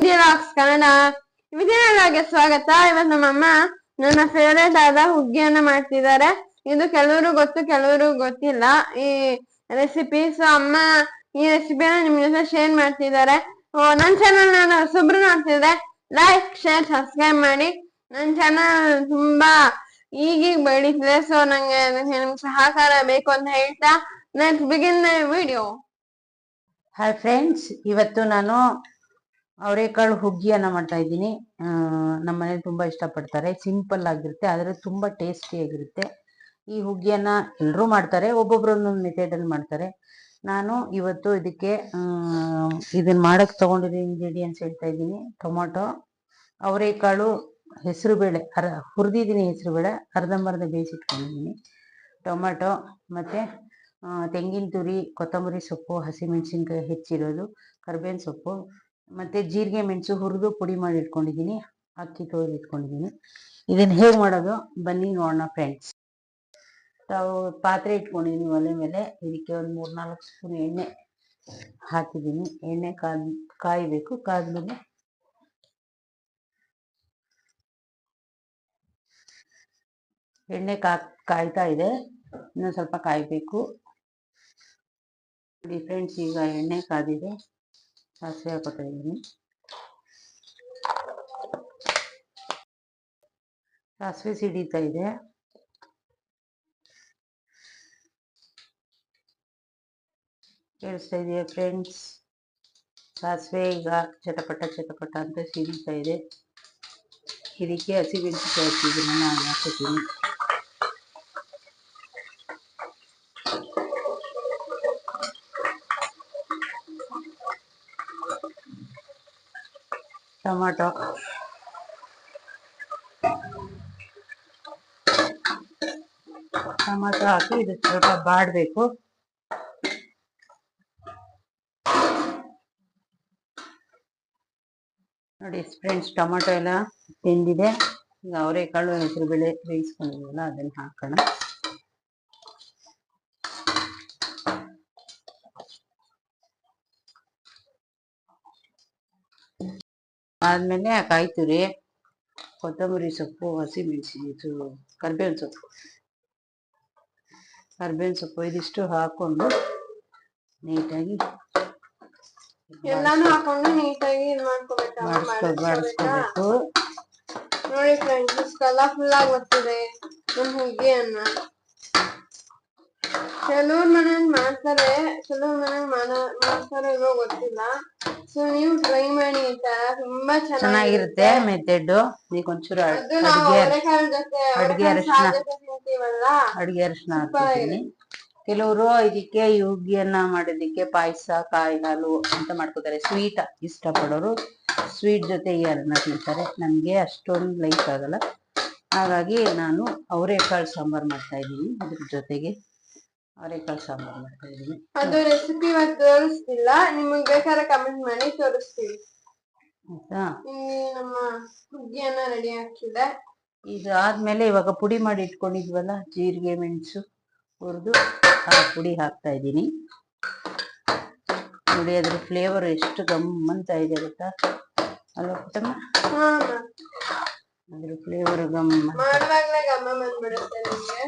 LOX Kannada. ಸ್ವಾಗತ. ಇವತ್ತು ನಮ್ಮಮ್ಮ ನನ್ನ ಫೇವರೇಟ್ ಆದ ಹುಗ್ಗಿಯನ್ನ ಮಾಡ್ತಿದ್ದಾರೆ. ಇದು ಕೆಲವರು ಗೊತ್ತು ಕೆಲವರು ಗೊತ್ತಿಲ್ಲ. ಈ ರೆಸಿಪಿ ಸೊ ಅಮ್ಮ ಈ ರೆಸಿಪಿನ ನಿಮ್ ಜೊತೆ ಶೇರ್ ಮಾಡ್ತಿದ್ದಾರೆ. ಓ, ನನ್ ಚಾನಲ್ ನಾನು ಸುಬ್ರು ನೋಡ್ತಿದ್ದೆ ಲೈಕ್ ಶೇರ್ ಸಬ್ಸ್ಕ್ರೈಬ್ ಮಾಡಿ. ನನ್ ಚಾನಲ್ ತುಂಬಾ ಈಗೀಗ ಬೆಳೀತಿದೆ ಸೊ ನಂಗೆ ನಿಮ್ ಸಹಕಾರ ಬೇಕು ಅಂತ ಹೇಳ್ತಾ let's begin video hi friends ಇವತ್ತು ನಾನು ಅವರೆಕಾಳು ಹುಗ್ಗಿಯನ್ನ ಮಾಡ್ತಾ ಇದ್ದೀನಿ. ನಮ್ಮ ಮನೇಲಿ ತುಂಬ ಇಷ್ಟಪಡ್ತಾರೆ. ಸಿಂಪಲ್ ಆಗಿರುತ್ತೆ, ಆದರೆ ತುಂಬ ಟೇಸ್ಟಿ ಆಗಿರುತ್ತೆ. ಈ ಹುಗ್ಗಿಯನ್ನ ಎಲ್ಲರೂ ಮಾಡ್ತಾರೆ ಒಬ್ಬೊಬ್ರು ಒಂದೊಂದು ಮೆಥಡ್ ಅಲ್ಲಿ ಮಾಡ್ತಾರೆ. ನಾನು ಇವತ್ತು ಇದಕ್ಕೆ ಇದನ್ನ ಮಾಡೋಕ್ಕೆ ತಗೊಂಡಿರೋ ಇಂಗ್ರೀಡಿಯೆಂಟ್ಸ್ ಹೇಳ್ತಾ ಇದ್ದೀನಿ. ಟೊಮೊಟೊ ಅವರೆಕಾಳು ಹೆಸರುಬೇಳೆ ಅರ, ಹುರಿದಿದ್ದೀನಿ ಹೆಸರುಬೇಳೆ ಅರ್ಧಂಬರ್ಧ ಬೇಯಿಸಿಟ್ಕೊಂಡಿದ್ದೀನಿ. ಟೊಮೊಟೊ ಮತ್ತು ತೆಂಗಿನ ತುರಿ, ಕೊತ್ತಂಬರಿ ಸೊಪ್ಪು, ಹಸಿಮೆಣಸಿನ್ಕಾಯಿ ಹೆಚ್ಚಿರೋದು, ಕರ್ಬೇವಿನ ಸೊಪ್ಪು ಮತ್ತೆ ಜೀರಿಗೆ ಮೆಣಸು ಹುರಿದು ಪುಡಿ ಮಾಡಿ ಇಟ್ಕೊಂಡಿದ್ದೀನಿ, ಅಕ್ಕಿ ತೊಳೆದು ಇಟ್ಕೊಂಡಿದ್ದೀನಿ. ಇದನ್ನ ಹೇಗೆ ಮಾಡೋದು? ಬನ್ನಿ ನೋಡೋಣ ಫ್ರೆಂಡ್ಸ್ ತಾವು ಪಾತ್ರೆ ಇಟ್ಕೊಂಡಿದ್ದೀನಿ ಒಲೆ ಮೇಲೆ, ಇದಕ್ಕೆ ಒಂದು ಮೂರ್ನಾಲ್ಕು ಸ್ಪೂನ್ ಎಣ್ಣೆ ಹಾಕಿದ್ದೀನಿ ಎಣ್ಣೆ ಕಾದ್, ಕಾಯಬೇಕು, ಕಾದ್ಮೇಲೆ ಎಣ್ಣೆ ಕಾ ಕಾಯ್ತಾ ಇದೆ. ಇನ್ನೊಂದು ಸ್ವಲ್ಪ ಕಾಯಬೇಕು. ನೋಡಿ ಫ್ರೆಂಡ್ಸ್ ಈಗ ಎಣ್ಣೆ ಕಾದಿದೆ. ಸಾಸಿವೆ ಹಾಕೋತಾ ಇದ್ದೀನಿ ಸಾಸಿವೆ ಸಿಡಿತಾ ಇದೆ ಕೇಳಿಸ್ತಾ ಇದೆಯಾ ಫ್ರೆಂಡ್ಸ್ ಸಾಸಿವೆ ಈಗ ಚಟಪಟ ಚಟಪಟ ಅಂತ ಸಿಡಿತಾ ಇದೆ ಇದಕ್ಕೆ ಹಸಿಮೆಣಸಿನಕಾಯಿ ಹಾಕಿದ್ದೀನಿ ನಾನು ಹಾಕೋತೀನಿ ಟೊಮಾಟೊ. ಟೊಮಾಟೊ ಹಾಕಿ ಇದು ಸ್ವಲ್ಪ ಬಾಡಬೇಕು. ನೋಡಿ ಫ್ರೆಂಡ್ಸ್, ಟೊಮಾಟೊ ಎಲ್ಲ ಬೆಂದಿದೆ. ಈಗ ಅವರೆಕಾಳು ಹೆಸರು ಬೇಳೆ ಬೇಯಿಸ್ಕೊಂಡಿದ್ದೀವಲ್ಲ ಅದನ್ನ ಹಾಕೋಣ. ಆದ್ಮೇಲೆ ಕಾಯಿ ತುರಿ ಕೊತ್ತಂಬರಿ ಸೊಪ್ಪು ಹಸಿಮೆಣಸಿ ಇದು ಕರ್ಬೇವಿನ ಸೊಪ್ಪು. ಕರ್ಬೇವಿನ ಸೊಪ್ಪು ಇದಿಷ್ಟು ಹಾಕೊಂಡು ನೀಟಾಗಿ ಎಲ್ಲಾನು ಹಾಕೊಂಡು ನೀಟಾಗಿ ಇದ್ ಮಾಡ್ಕೋಬೇಕು? ನೋಡಿ ಫ್ರೆಂಡ್ಸ್ ಕಲರ್ಫುಲ್ ಆಗಿ ಬರ್ತಿದೆ ನಮ್ ಹುಗ್ಗಿಯನ್ನ ಕೆಲವ್ರ ಮನೇಲಿ ಮಾಡ್ತಾರೆ ಕೆಲವ್ರ ಮನೇಲಿ ಮಾಡ ಮಾಡ್ತಾರೆ ಇಲ್ವೋ ಗೊತ್ತಿಲ್ಲ. ಸೊ ನೀವು ಟ್ರೈ ಮಾಡಿ ತರ ತುಂಬಾ ಚೆನ್ನಾಗಿರುತ್ತೆ ಮೆಥಡ್ ಈಗ ಒಂಚೂರು ನಾವು ಅಡ್ಗೆ ಅರಿಶಿನ. ಅಡ್ಗೆ ಅರಿಶಿನ ಹಾಕ್ತೀನಿ ಕೆಲವರು ಇದಕ್ಕೆ ಯುಗಿಯನ್ನ ಮಾಡೋದಕ್ಕೆ ಪಾಯಸ ಕಾಯಿ ಹಾಲು ಅಂತ ಮಾಡ್ಕೋತಾರೆ. ಸ್ವೀಟ್ ಇಷ್ಟಪಡೋರು ಸ್ವೀಟ್ ಜೊತೆ ಈ ಅನ್ನ ತಿಂತಾರೆ. ನಮ್ಗೆ ಅಷ್ಟೊಂದು ಲೈಕ್ ಆಗಲ್ಲ. ಹಾಗಾಗಿ ನಾನು ಅವರೆಕಾಳು ಸಾಂಬಾರ್ ಮಾಡ್ತಾ ಇದ್ದೀನಿ. ಅದ್ರ ಜೊತೆಗೆ ಅವರೆಕಾಳು ಸಾಂಬಾರ್ ಮಾಡ್ತಾ ಇದ್ದೀನಿ ಅದು ರೆಸಿಪಿ ಇವತ್ತು ತೋರಿಸ್ತಿಲ್ಲ. ನಿಮಗೆ ಬೇಕಾದ್ರೆ ಕಮೆಂಟ್ ಮಾಡಿ ತೋರಿಸ್ತೀವಿ ಆಯ್ತಾ? ಇಲ್ಲಿ ನಮ್ಮ ಹುಗ್ಗಿಯನ್ನ ರೆಡಿ ಹಾಕಿದೆ ಇದು ಆದ್ಮೇಲೆ ಇವಾಗ ಪುಡಿ ಮಾಡಿ ಇಟ್ಕೊಂಡಿದ್ವಲ್ಲ ಜೀರಿಗೆ ಮೆಣಸು ಹುರಿದು ಆ ಪುಡಿ ಹಾಕ್ತಾ ಇದ್ದೀನಿ. ನೋಡಿ ಅದ್ರ ಫ್ಲೇವರ್ ಎಷ್ಟು ಗಮ್ಮಂತ ಇದೆ ಗೊತ್ತಾ? ಅಲ್ವಾ ಪುಟ್ಟಮ್ಮ? ಹಾ ಅದ್ರ ಫ್ಲೇವರ್ ಗಮ್ಮ ಮಾಡುವಾಗಲೇ ಗಮ್ಮ ಬಂದ್ಬಿಡುತ್ತೆ ನಿಮ್ಗೆ.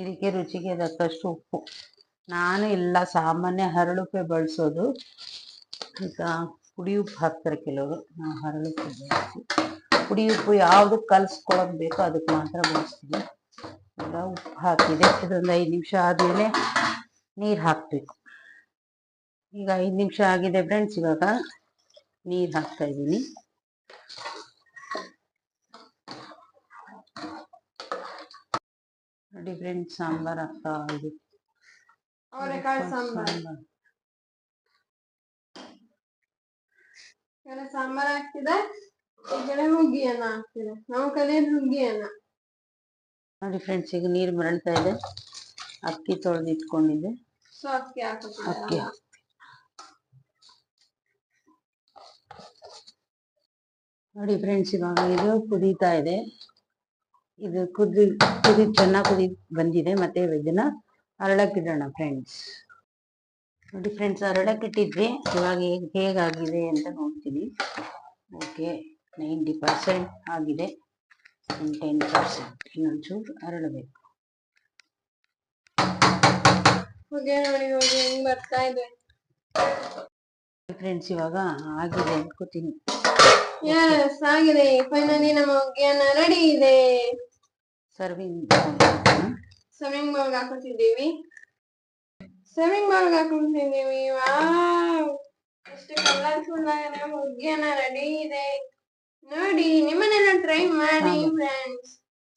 ಇದಕ್ಕೆ ರುಚಿಗೆ ತಕ್ಕಷ್ಟು ಉಪ್ಪು. ನಾನು ಇಲ್ಲ ಸಾಮಾನ್ಯ ಹರಳುಪ್ಪೆ ಬಳಸೋದು. ಈಗ ಪುಡಿ ಉಪ್ಪು ಹಾಕ್ತಾರೆ ಕೆಲವರು. ನಾವು ಹರಳುಪ್ಪೆ ಬಳಸಿ. ಪುಡಿ ಉಪ್ಪು ಯಾವುದು ಕಲಸ್ಕೊಳ್ಳೋದು ಬೇಕೋ ಅದಕ್ಕೆ ಮಾತ್ರ ಬಳಸ್ತೀವಿ ಈಗ ಉಪ್ಪು ಹಾಕಿದೆ. ಇದೊಂದು ಐದು ನಿಮಿಷ ಆದಮೇಲೆ ನೀರು ಹಾಕಬೇಕು. ಈಗ ಐದು ನಿಮಿಷ ಆಗಿದೆ ಫ್ರೆಂಡ್ಸ್ ಇವಾಗ. ನೀರು ಹಾಕ್ತಾ ಇದ್ದೀನಿ. ನೋಡಿ ಫ್ರೆಂಡ್ಸ್ ಸಾಂಬಾರ್ ಆಗ್ತಾ ಇದೆ ಅವರೆಕಾಳು ಸಾಂಬಾರ್ ಸಾಂಬಾರ್. ಹಾಕ್ತಿದೆ ಈ ಕಡೆ ಹುಗ್ಗಿಯನ್ನ ಹಾಕ್ತಿದೆ ನಾವು ಕಲಿಯೋದು ಹುಗ್ಗಿಯನ್ನ ನೋಡಿ ಫ್ರೆಂಡ್ಸ್ ಈಗ ನೀರು ಮರಳ್ತಾ ಇದೆ ಅಕ್ಕಿ ತೊಳೆದು ಇಟ್ಕೊಂಡಿದ್ದೆ ಸೊ ಅಕ್ಕಿ ಅಕ್ಕಿ. ನೋಡಿ ಫ್ರೆಂಡ್ಸ್ ಇವಾಗ ಇದು ಕುದೀತಾ ಇದೆ ಇದು ಕುದಿ ಕುದಿ ಚೆನ್ನಾಗಿ ಕುದಿ ಬಂದಿದೆ. ಮತ್ತೆ ಇದನ್ನ ಅರಳಕ್ಕಿಡೋಣ ಫ್ರೆಂಡ್ಸ್ ನೋಡಿ ಫ್ರೆಂಡ್ಸ್ ಅರಳಕ್ಕಿಟ್ಟಿದ್ವಿ. ಇವಾಗ ಹೇಗ್ ಹೇಗಾಗಿದೆ ಅಂತ ನೋಡ್ತೀನಿ. ಓಕೆ ನೈಂಟಿ ಪರ್ಸೆಂಟ್ ಆಗಿದೆ. ಟೆನ್ ಪರ್ಸೆಂಟ್ ಇನ್ನೊಂಚೂರು ಅರಳಬೇಕು. ಬರ್ತಾ ಇದೆ? ಫ್ರೆಂಡ್ಸ್ ಇವಾಗ ಆಗಿದೆ ಅನ್ಕೋತೀನಿ. ಆಗಿದೆ. ಫೈನಲಿ ನಮ್ಮ ಹೊಗೆಯನ್ನ ರೆಡಿ ಇದೆ. ಸರ್ವಿಂಗ್ ಸರ್ವಿಂಗ್ ಬೌಲ್ ಹಾಕೋತಿದ್ದೀವಿ. ಸರ್ವಿಂಗ್ ಬೌಲ್ ಹಾಕೊತಿದ್ದೀವಿ. ವಾವ್ ಎಷ್ಟು ಕಲರ್ಫುಲ್ ಆಗಿದೆ ಹೊಗೆಯನ್ನ ರೆಡಿ ಇದೆ. ನೋಡಿ ನಿಮ್ಮನೆಲ್ಲ ಟ್ರೈ ಮಾಡಿ ಫ್ರೆಂಡ್ಸ್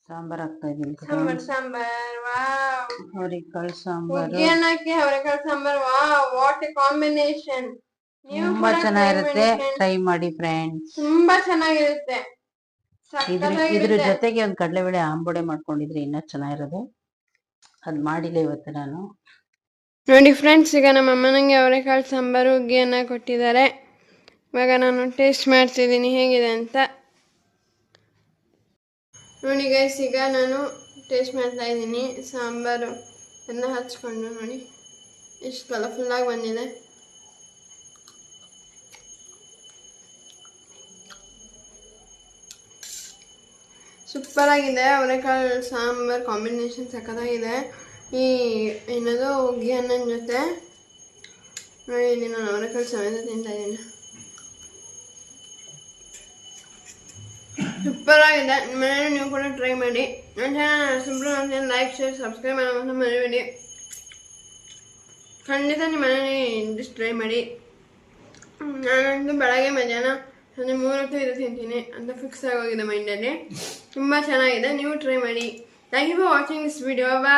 ಸಾಂಬಾರ್ ಹಾಕ್ತಾ ಇದ್ದೀನಿ ಸಾಂಬಾರ್ ಸಾಂಬಾರ್. ವಾವ್ ಅವರೇಕಾಳು ಸಾಂಬಾರ್. ಏನಕ್ಕೆ ಅವರೆಕಾಳು sambar. Wow what a combination ತುಂಬಾ ಚೆನ್ನಾಗಿರುತ್ತೆ. ಟ್ರೈ ಮಾಡಿ ಫ್ರೆಂಡ್ಸ್ ತುಂಬಾ ಚೆನ್ನಾಗಿರುತ್ತೆ. ಇದ್ರ ಇದ್ರ ಜೊತೆಗೆ ಒಂದ್ ಕಡಲೆಬೇಳೆ ಆಂಬೊಡೆ ಮಾಡ್ಕೊಂಡಿದ್ರೆ ಇನ್ನೂ ಚೆನ್ನಾಗಿರೋದು. ಅದ್ ಮಾಡಿಲ್ಲ ಇವತ್ತು ನಾನು. ನೋಡಿ ಫ್ರೆಂಡ್ಸ್ ಈಗ ನಮ್ಮ ಅಮ್ಮನಂಗೆ ಅವರೆಕಾಳು ಸಾಂಬಾರು ಹುಗ್ಗಿಯನ್ನ ಕೊಟ್ಟಿದ್ದಾರೆ. ಇವಾಗ ನಾನು ಟೇಸ್ಟ್ ಮಾಡ್ತಿದ್ದೀನಿ ಹೇಗಿದೆ ಅಂತ. ನೋಡಿ ಗೈಸ್ ಈಗ ನಾನು ಟೇಸ್ಟ್ ಮಾಡ್ತಾ ಇದ್ದೀನಿ. ಸಾಂಬಾರು ಎಲ್ಲ ಹಚ್ಕೊಂಡು ನೋಡಿ. ಎಷ್ಟು ಕಲರ್ಫುಲ್ಲಾಗಿ ಬಂದಿದೆ. ಸೂಪರ್ ಆಗಿದೆ, ಅವರೆಕಾಳು, ಸಾಂಬಾರ್ ಕಾಂಬಿನೇಷನ್ ಸಖತ್ತಾಗಿದೆ. ಈ ಏನದು ಹುಗ್ಗಿ ಅನ್ನನ ಜೊತೆ ನೋಡಿ ನಾನು ಅವರೆಕಾಳು ಸಮೇತ ತಿಂತಾ ಇದ್ದೀನಿ. ಸೂಪರ್ ಆಗಿದೆ ಮನೇಲಿ ನೀವು ಕೂಡ ಟ್ರೈ ಮಾಡಿ. ನನ್ನ ಚಾನಲ್ ಸಿಂಪ್ಲು ಅಂತೇನು ಲೈಕ್ ಶೇರ್ ಸಬ್ಸ್ಕ್ರೈಬ್ ಮಾಡೋದು ಮರಿಬೇಡಿ. ಖಂಡಿತ ನಿಮ್ಮ ಮನೇಲಿ ಟ್ರೈ ಮಾಡಿ. ನಾನಂತೂ ಬೆಳಗ್ಗೆ ಮಧ್ಯಾಹ್ನ ಸಂಜೆ ಮೂರು ಹೊತ್ತು ಇದು ತಿಂತೀನಿ, ಅಂತ ಫಿಕ್ಸ್ ಆಗೋಗಿದೆ ಮೈಂಡಲ್ಲಿ ತುಂಬ ಚೆನ್ನಾಗಿದೆ. ನೀವು ಟ್ರೈ ಮಾಡಿ. Thank you for watching this video bye